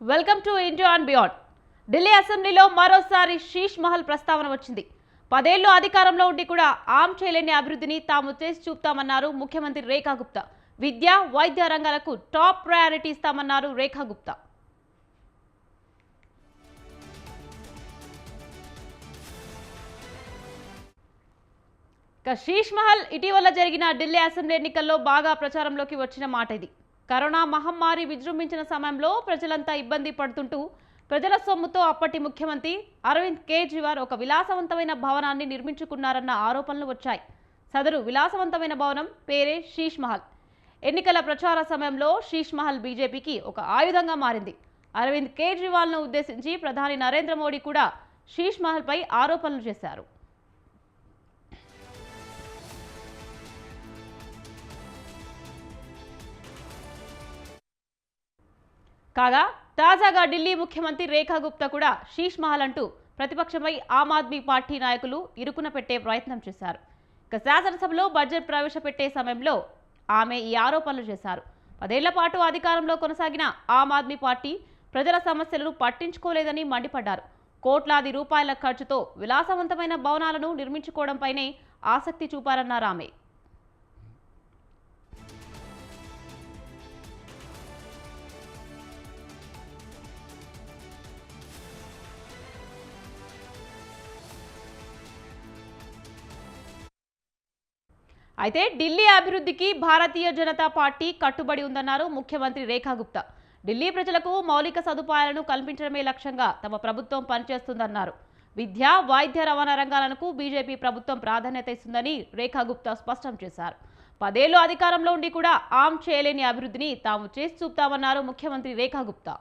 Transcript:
Welcome to India and beyond. Delhi అసెంబ్లీలో మరోసారి శీష్ మహల్ ప్రస్తావన వచ్చింది. పదేళ్ళు అధికారంలో ఉండి కూడా ఆమ్ చేయలేని అభివృద్ధిని తాము చేసి చూపుతామన్నారు ముఖ్యమంత్రి రేఖా గుప్తా. విద్య వైద్య రంగాలకు టాప్ ప్రయారిటీ ఇస్తామన్నారు రేఖా గుప్తా. ఇక శీష్ మహల్ ఇటీవల జరిగిన ఢిల్లీ అసెంబ్లీ ఎన్నికల్లో బాగా ప్రచారంలోకి వచ్చిన మాట ఇది కరోనా మహమ్మారి విజృంభించిన సమయంలో ప్రజలంతా ఇబ్బంది పడుతుంటూ ప్రజల సొమ్ముతో అప్పటి ముఖ్యమంత్రి అరవింద్ కేజ్రీవాల్ ఒక విలాసవంతమైన భవనాన్ని నిర్మించుకున్నారన్న ఆరోపణలు వచ్చాయి. సదరు విలాసవంతమైన భవనం పేరే శీష్ మహల్. ఎన్నికల ప్రచార సమయంలో శీష్ మహల్ బీజేపీకి ఒక ఆయుధంగా మారింది. అరవింద్ కేజ్రీవాల్ను ఉద్దేశించి ప్రధాని నరేంద్ర మోడీ కూడా శీష్ మహల్పై ఆరోపణలు చేశారు. కాగా తాజాగా ఢిల్లీ ముఖ్యమంత్రి రేఖా గుప్తా కూడా శీష్ మహల్ అంటూ ప్రతిపక్షమై ఆమ్ ఆద్మీ పార్టీ నాయకులు ఇరుకున పెట్టే ప్రయత్నం చేశారు. ఇక శాసనసభలో బడ్జెట్ ప్రవేశపెట్టే సమయంలో ఆమె ఈ ఆరోపణలు చేశారు. పదేళ్ళ పాటు అధికారంలో కొనసాగిన ఆమ్ ఆద్మీ పార్టీ ప్రజల సమస్యలను పట్టించుకోలేదని మండిపడ్డారు. కోట్లాది రూపాయల ఖర్చుతో విలాసవంతమైన భవనాలను నిర్మించుకోవడంపైనే ఆసక్తి చూపారన్నారు ఆమె. అయితే ఢిల్లీ అభివృద్ధికి భారతీయ జనతా పార్టీ కట్టుబడి ఉందన్నారు ముఖ్యమంత్రి రేఖా గుప్తా. ఢిల్లీ ప్రజలకు మౌలిక సదుపాయాలను కల్పించడమే లక్ష్యంగా తమ ప్రభుత్వం పనిచేస్తుందన్నారు. విద్య వైద్య రవాణా రంగాలకు బీజేపీ ప్రభుత్వం ప్రాధాన్యత ఇస్తుందని రేఖా గుప్తా స్పష్టం చేశారు. పదేళ్ళు అధికారంలో ఉండి కూడా ఆమ్ చేయలేని అభివృద్ధిని తాము చేసి చూపుతామన్నారు ముఖ్యమంత్రి రేఖా గుప్తా.